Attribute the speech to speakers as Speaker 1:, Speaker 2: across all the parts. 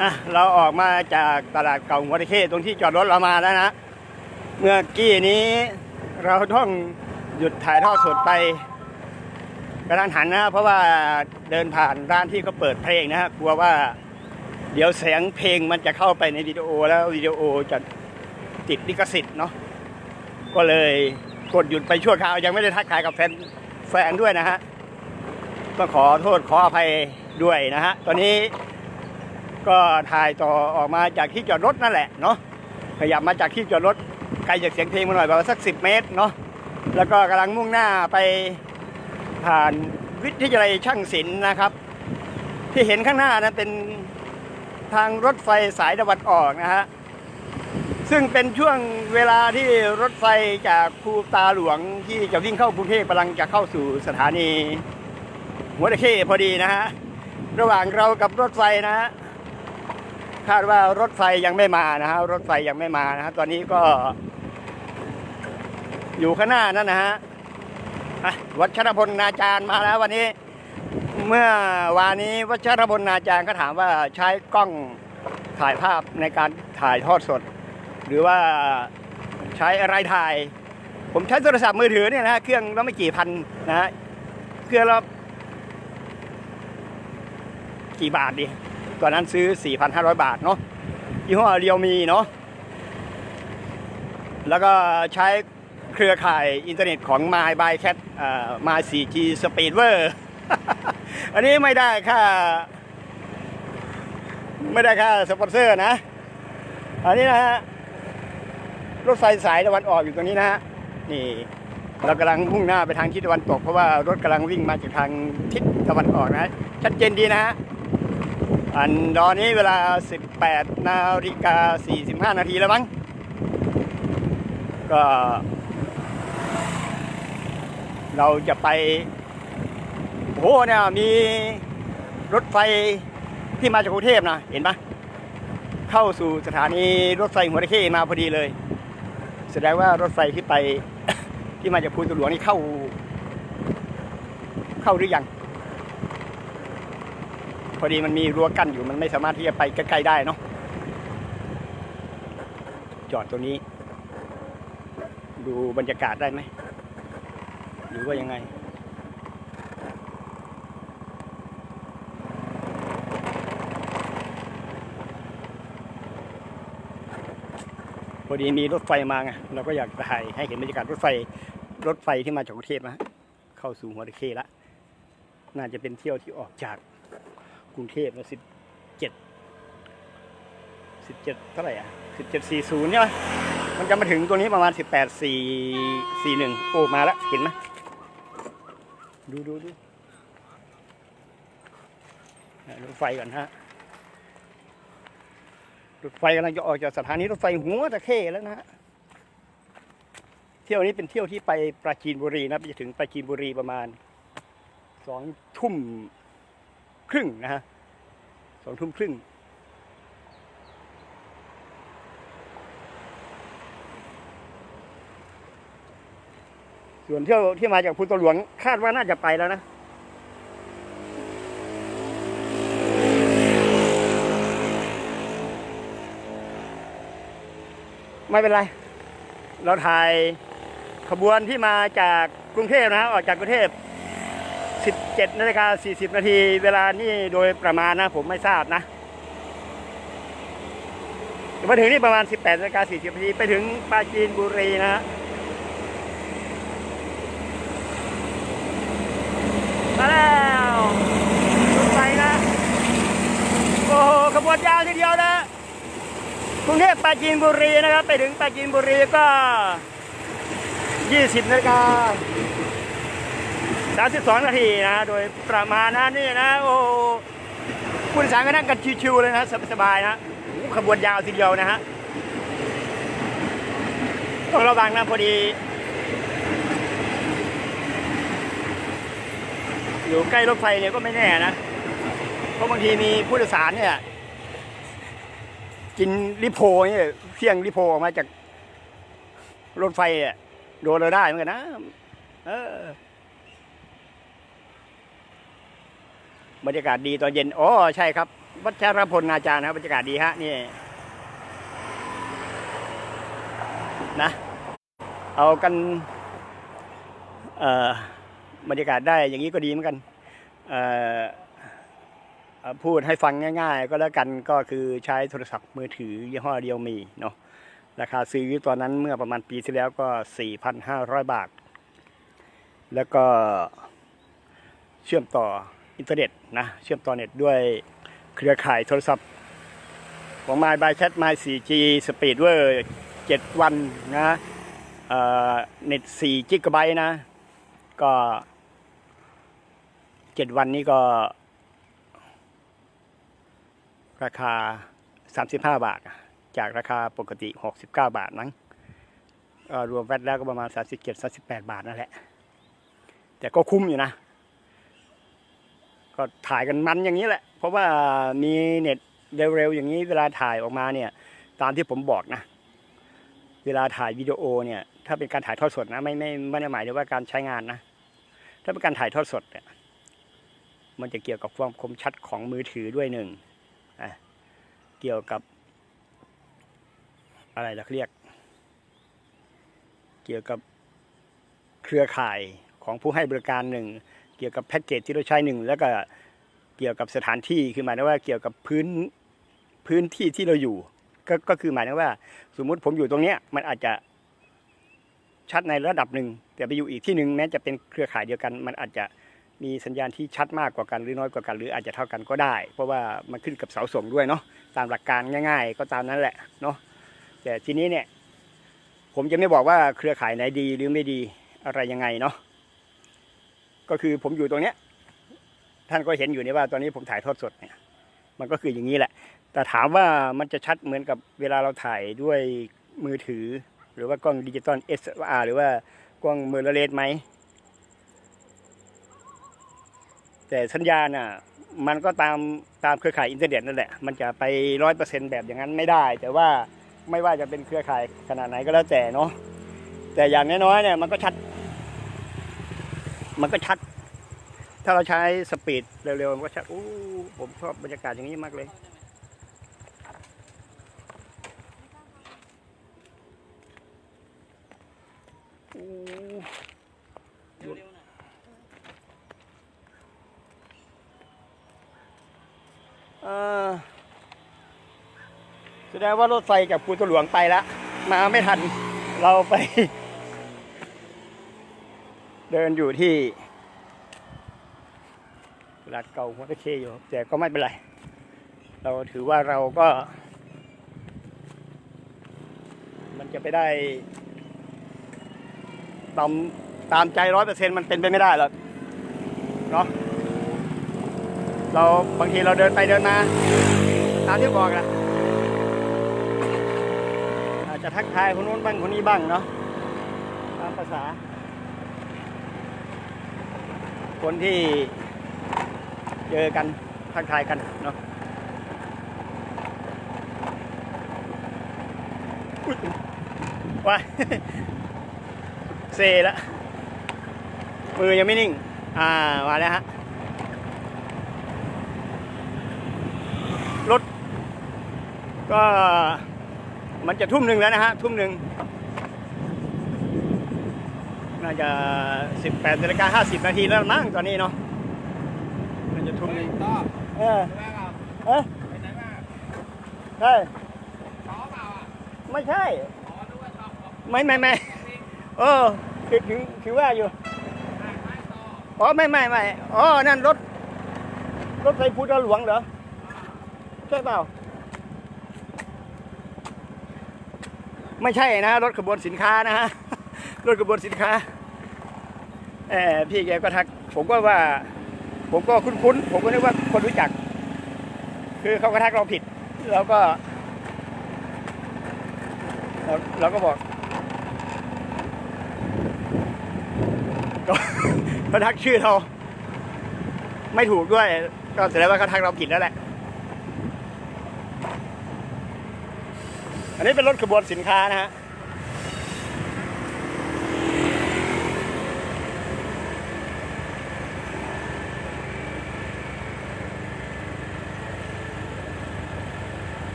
Speaker 1: อะเราออกมาจากตลาดเก่าหัวตะเข้ตรงที่จอดรถเรามาแล้วนะ เมื่อกี้นี้เราต้องหยุดถ่ายทอดสดไปกระทันหันนะเพราะว่าเดินผ่านร้านที่เขาเปิดเพลงนะฮะกลัวว่า เดี๋ยวเสียงเพลงมันจะเข้าไปในวิดีโอแล้ววิดีโอจะติดลิขสิทธิ์เนาะก็เลยกดหยุดไปชั่วคราวยังไม่ได้ทักทายกับแฟนแฟนด้วยนะฮะต้องขอโทษขออภัยด้วยนะฮะตอนนี้ ก็ถ่ายต่อออกมาจากที่จอดรถนั่นแหละเนาะขยับมาจากที่จอดรถไกลจากเสียงเพลงมาหน่อยประมาณสักสิเมตรเนาะแล้วก็กำลังมุ่งหน้าไปผ่านวิทยาลัยช่างศิลป์นะครับ ที่เห็นข้างหน้านั้นเป็นทางรถไฟสายตะวันออกนะฮะซึ่งเป็นช่วงเวลาที่รถไฟจากภูตาหลวงที่จะวิ่งเข้ากรุงเทพกำลังจะเข้าสู่สถานีหัวตะเข้พอดีนะฮะระหว่างเรากับรถไฟนะฮะ คาดว่ารถไฟยังไม่มานะฮะรถไฟยังไม่มานะฮะตอนนี้ก็ อยู่ข้างหน้านั่นนะฮะวัชรพลนาจารย์มาแล้ววันนี้ เมื่อวานนี้วัชรพลนาจารย์ก็ถามว่าใช้กล้องถ่ายภาพในการถ่ายทอดสด หรือว่าใช้อะไรถ่าย ผมใช้โทรศัพท์มือถือเนี่ยนะเครื่องละไม่กี่พันนะฮะเครื่องละกี่บาทดี ตอนนั้นซื้อ 4,500 บาทเนาะยี่ห้อเรียวมีเนาะแล้วก็ใช้เครือข่ายอินเทอร์เน็ตของ My by Cat อ่า 4G Speedwer อันนี้ไม่ได้ค่า ไม่ได้ค่าสปอนเซอร์นะ อันนี้นะฮะ รถไฟสายตะวันออกอยู่ตรงนี้นะฮะ นี่ เรากำลังมุ่งหน้าไปทางทิศตะวันตก เพราะว่ารถกำลังวิ่งมาจากทางทิศตะวันออกนะ ชัดเจนดีนะฮะ อันตอนนี้เวลา 18 นาฬิกา 45 นาทีแล้วมั้ง ก็ เราจะไป โอ้โหเนี่ยมีรถไฟที่มาจากกรุงเทพนะ เห็นปะเข้าสู่สถานีรถไฟหัวตะเข้มาพอดีเลย แสดงว่ารถไฟที่ไปที่มาจากภูตะหลวงนี่เข้า เข้าหรือยัง พอดีมันมีรั้วกั้นอยู่มันไม่สามารถที่จะไปใกล้ๆได้เนาะจอดตัวนี้ ดูบรรยากาศได้ไหมหรือว่ายังไง พอดีมีรถไฟมาไงเราก็อยากถ่ายให้เห็นบรรยากาศรถไฟรถไฟที่มาจากกรุงเทพนะเข้าสู่หัวตะเข้ละน่าจะเป็นเที่ยวที่ออกจาก กรุงเทพนะสิบเจ็ดสิบเจ็ดเท่าไหร่อะสิบเจ็ดสี่ศูนย์ใช่ไหมมันจะมาถึงตัวนี้ประมาณสิบแปดสี่สี่หนึ่งโอ้มาแล้วเห็นไหมดูดูดูรถไฟก่อนฮะรถไฟกำลังจะออกจากสถานีรถไฟหัวตะเข้แล้วนะฮะเที่ยวนี้เป็นเที่ยวที่ไปปราจีนบุรีนะไปถึงปราจีนบุรีประมาณสองทุ่ม ครึ่งนะฮะสองทุ่มครึ่งส่วนเที่ยวที่มาจากพุทธหลวงคาดว่าน่าจะไปแล้วนะ ไม่เป็นไร เราถ่ายขบวนที่มาจากกรุงเทพนะฮะออกจากกรุงเทพ 17นาฬิกา40 นาที เวลานี่โดยประมาณนะ ผมไม่ทราบนะมาถึงนี่ประมาณ 18นาฬิกา40 นาที ไปถึงปราจีนบุรีนะฮะมาแล้วรถไฟนะ โอ้โหขบวนยาวทีเดียวนะกรุงเทพปราจีนบุรีนะครับ ไปถึงปราจีนบุรีก็ 20นาฬิกา 32 นาทีนะโดยประมาณนะนี่นะโอ้ผู้โดยสารก็นั่งกันชิวๆเลยนะสบายๆนะขบวนยาวทีเดียวนะฮะต้องระวังนะพอดีอยู่ใกล้รถไฟเนี่ยก็ไม่แน่นะ เพราะบางทีมีผู้โดยสารเนี่ย กินลิโพเนี่ยเที่ยงลิโพออกมาจากรถไฟอะโดนเราได้เหมือนกันนะ เออ บรรยากาศดีตอนเย็นโอ๋อใช่ครับ วัชรพลนาจารย์นะครับบรรยากาศดีฮะนี่นะ เอากันเอ่อบรรยากาศได้อย่างนี้ก็ดีเหมือนกันเอ่อพูดให้ฟังง่าย ๆ ก็แล้วกันก็คือใช้โทรศัพท์มือถือยี่ห้อเดียวมีเนาะราคาซื้อตอนนั้นเมื่อประมาณปีที่แล้วก็ 4,500 บาท แล้วก็เชื่อมต่อ อินเทอร์เน็ตนะเชื่อมต่อเน็ตด้วยเครือข่ายโทรศัพท์ ของ My by Chat My 4G Speed เวอร์7วันนะเน็ต4กิกะไบต์นะ ก็ 7 วันนี้ก็ ราคา 35 บาท จากราคาปกติ 69 บาทนั้นก็รวมแวตแล้วก็ประมาณ 37-38 บาทนั่นแหละ แต่ก็คุ้มอยู่นะ ก็ถ่ายกันมันอย่างนี้แหละ เพราะว่ามีเน็ตเร็วๆอย่างนี้เวลาถ่ายออกมาเนี่ย ตามที่ผมบอกนะ เวลาถ่ายวิดีโอเนี่ย ถ้าเป็นการถ่ายทอดสดนะไม่ไม่ไม่ได้หมายถึงว่าการใช้งานนะ ถ้าเป็นการถ่ายทอดสดเนี่ยมันจะเกี่ยวกับความคมชัดของมือถือด้วยหนึ่งเกี่ยวกับ อะไรล่ะเรียก เกี่ยวกับเครือข่ายของผู้ให้บริการหนึ่ง เกี่ยวกับแพ็กเกจที่เราใช้หนึ่งแล้วก็เกี่ยวกับสถานที่คือหมายถึงว่าเกี่ยวกับพื้นพื้นที่ที่เราอยู่ ก็ก็คือหมายถึงว่า สมมุติผมอยู่ตรงเนี้ยมันอาจจะชัดในระดับหนึ่งแต่ไปอยู่อีกที่หนึ่งแม้จะเป็นเครือข่ายเดียวกัน มันอาจจะมีสัญญาณที่ชัดมากกว่ากันหรือน้อยกว่ากัน หรืออาจจะเท่ากันก็ได้ เพราะว่ามันขึ้นกับเสาส่งด้วยเนาะตามหลักการง่าย ๆ ก็ตามนั้นแหละเนาะแต่ทีนี้เนี่ย ผมจะไม่บอกว่าเครือข่ายไหนดีหรือไม่ดีอะไรยังไงเนาะ ก็คือผมอยู่ตรงเนี้ย ท่านก็เห็นอยู่นี่ว่าตอนนี้ผมถ่ายทอดสดเนี่ย มันก็คืออย่างนี้แหละ แต่ถามว่ามันจะชัดเหมือนกับเวลาเราถ่ายด้วยมือถือ หรือว่ากล้องดิจิตอล SLR หรือว่ากล้องเมอร์เลสไหมแต่สัญญาณอะมันก็ตามตามเครือข่ายอินเทอร์เน็ตนั่นแหละ มันจะไปร้อยเปอร์เซ็นแบบอย่างนั้นไม่ได้ แต่ว่าไม่ว่าจะเป็นเครือข่ายขนาดไหนก็แล้วแต่เนาะแต่อย่างน้อยๆเนี่ยมันก็ชัด มันก็ชัด ถ้าเราใช้สปีดเร็วๆมันก็ชัดอู้ผมชอบบรรยากาศอย่างนี้มากเลยอู้หยุดเอ่อแสดงว่ารถไฟจากภูตะหลวงไปแล้ว มาไม่ทันเราไป เดินอยู่ที่ตลาดเก่าหัวตะเคอยู่แต่ก็ไม่เป็นไร เราถือว่าเราก็ มันจะไปได้ตามตามใจร้อยเปอร์เซ็นมันเป็นไปไม่ได้หรอกเนาะเราบางทีเราเดินไปเดินมาตามที่บอกอะอาจจะทักทายคนนู้นบ้างคนนี้บ้างเนาะตามภาษา คนที่เจอกันทักทายกันเนาะว้าเซละมือยังไม่นิ่ง อ่า มาแล้วฮะ รถ ก็มันจะทุ่มหนึ่งแล้วนะฮะ ทุ่มหนึ่ง น่าจะสิบแปดนาฬิกาห้าสิบนาทีแล้วมั้งตอนนี้เนาะน่าจะทุ่มหนึ่ง
Speaker 2: ต่อ
Speaker 1: เออ
Speaker 2: แม่เปล่า
Speaker 1: เอ๊ะ
Speaker 2: ไปไหนมา
Speaker 1: ใช่
Speaker 2: ช้อเปล่าอะ
Speaker 1: ไม่ใช่
Speaker 2: อ๋อนึกว่าช้อของ
Speaker 1: ไม่ไม่ไม่เออคือคือคือว่าอยู่
Speaker 2: แม่ไม่ต่อ
Speaker 1: อ๋อไม่ไม่ไม่อ๋อนั่นรถ รถไฟพุทธหลวงเหรอใช่เปล่า ไม่ใช่นะ รถขบวนสินค้านะฮะ รถขบวนสินค้าเออพี่แกก็ทัก ผมก็ว่า ผมก็คุ้นๆ ผมก็นึกว่าคนรู้จัก คือเขาก็ทักเราผิดเราก็เราเราก็บอกก็เขาทักชื่อเราไม่ถูกด้วย ก็แสดงว่าเขาทักเราผิดแล้วแหละ อันนี้เป็นรถขบวนสินค้านะฮะ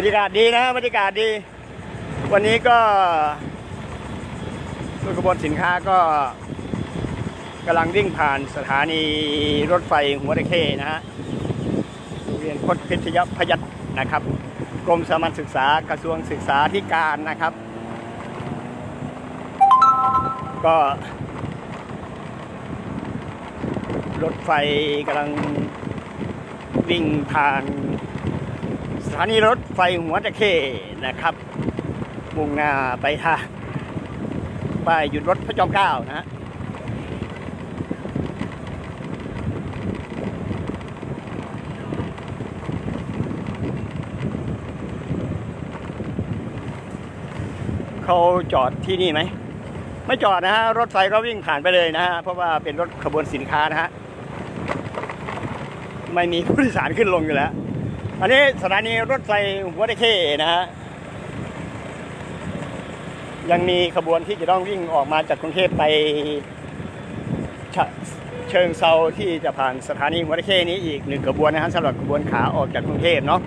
Speaker 1: บรรยากาศดีนะบรรยากาศดี วันนี้ก็รถกระบวนสินค้าก็กำลังวิ่งผ่านสถานีรถไฟหัวตะเข้นะฮะโรงเรียนพจน์พิทยพยัญชนะครับ กรมสามัญศึกษากระทรวงศึกษาธิการนะครับ ก็รถไฟกำลังวิ่งผ่าน ถานีรถไฟหัวตะเข้นะครับ มุ่งหน้าไปทางป้ายหยุดรถพระจอมเกล้านะฮะเขาจอดที่นี่ไหม ไม่จอดนะฮะ รถไฟก็วิ่งผ่านไปเลยนะฮะ เพราะว่าเป็นรถขบวนสินค้านะฮะ ไม่มีผู้โดยสารขึ้นลงอยู่แล้ว อันนี้สถานีรถไฟหัวตะเข้นะฮะ ยังมีขบวนที่จะต้องวิ่งออกมาจากกรุงเทพไปเชิงเซาที่จะผ่านสถานีหัวตะเข้นี้อีกหนึ่งขบวนนะฮะสำหรับขบวนขาออกจากกรุงเทพเนาะ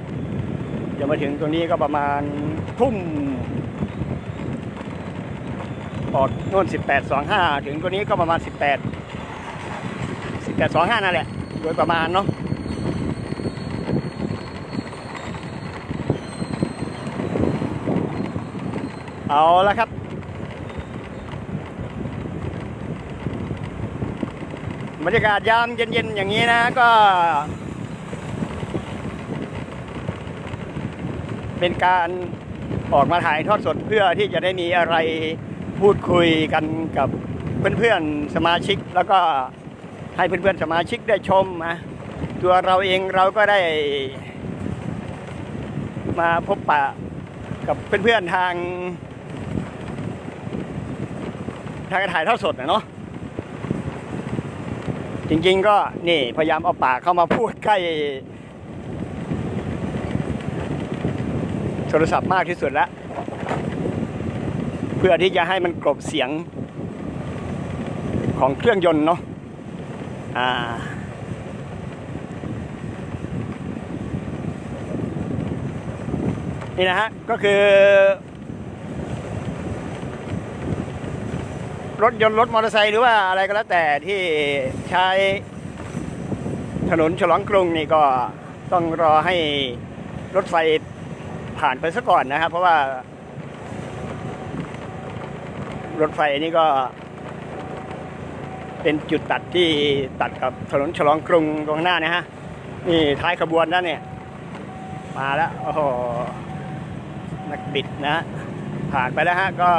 Speaker 1: จะมาถึงตรงนี้ก็ประมาณทุ่มออกโน่น1825 ถึงตัวนี้ก็ประมาณ 18 1825 นั่นแหละ โดยประมาณเนาะ เอาละครับ บรรยากาศยามเย็นๆ อย่างนี้นะก็ เป็นการออกมาถ่ายทอดสดเพื่อที่จะได้มีอะไรพูดคุยกันกับเพื่อนๆสมาชิก แล้วก็ให้เพื่อนๆสมาชิกได้ชมนะตัวเราเองเราก็ได้ มาพบปะกับเพื่อนๆทาง ทางการถ่ายเทอดสดนะเนาะจริงๆก็นี่พยายามเอาปากเข้ามาพูดใกล้โทรศัพท์มากที่สุดแล้ว เพื่อที่จะให้มันกลบเสียงของเครื่องยนต์เนาะอ่านี่นะฮะ ก็คือ รถยนต์รถมอเตอร์ไซค์หรือว่าอะไรก็แล้วแต่ที่ใช้ถนนฉลองกรุงนี่ก็ต้องรอให้รถไฟผ่านไปซะก่อนนะครับ เพราะว่า รถไฟนี่ก็ เป็นจุดตัดที่ตัดกับถนนฉลองกรุงตรงข้างหน้านะฮะนี่ท้ายขบวนนั่นเนี่ย มาแล้วโอ้โหนักบิดนะฮะผ่านไปแล้วฮะก็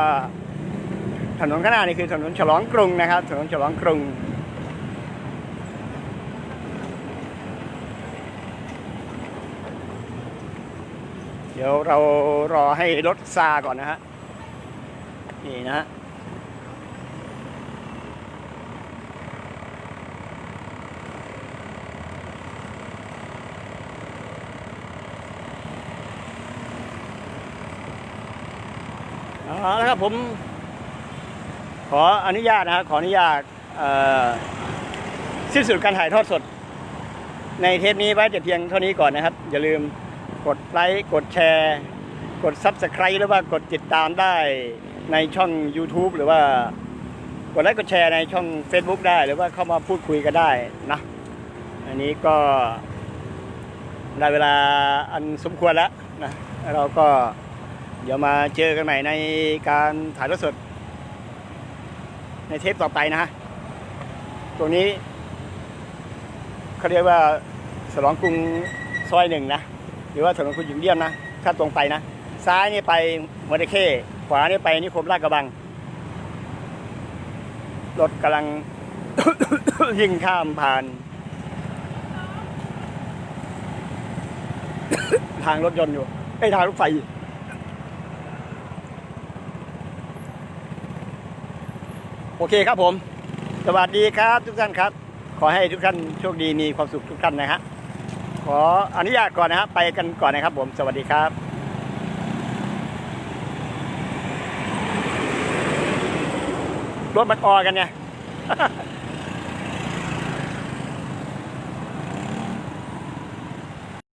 Speaker 1: ถนนข้างหน้านี่คือถนนฉลองกรุงนะครับ ถนนฉลองกรุง เดี๋ยวเรารอให้รถซาก่อนนะฮะ นี่นะฮะเอาละครับผม ขออนุญาตนะครับขออนุญาตสิ้นสุดการถ่ายทอดสด ในเทปนี้ไว้แต่เพียงเท่านี้ก่อนนะครับ อย่าลืมกดไลค์กดแชร์ กด Subscribe หรือว่ากดติดตามได้ในช่อง YouTube หรือว่ากดไลค์กดแชร์ในช่อง Facebook ได้ หรือว่าเข้ามาพูดคุยกันได้นะ อันนี้ก็ได้เวลาอันสมควรแล้วนะเราก็เดี๋ยวมาเจอกันใหม่ในการถ่ายทอดสด ในเทปต่อไปนะฮะตรงนี้เขาเรียกว่าสลองกรุงซอยหนึ่งนะ หรือว่าถนนคุณหญิงเลี่ยมนะ ถ้าตรงไปนะ ซ้ายนี่ไปหัวตะเข้ขวานี่ไปนิคมลาดกระบัง รถกำลังยิงข้ามผ่าน ทางรถยนต์อยู่ไอ้ยทางรถไฟอยู่ โอเคครับผม สวัสดีครับทุกท่านครับ ขอให้ทุกท่านโชคดีมีความสุขทุกท่านนะฮะขออนุญาตก่อนนะฮะไปกันก่อนนะครับผมสวัสดีครับรถมันออกันไง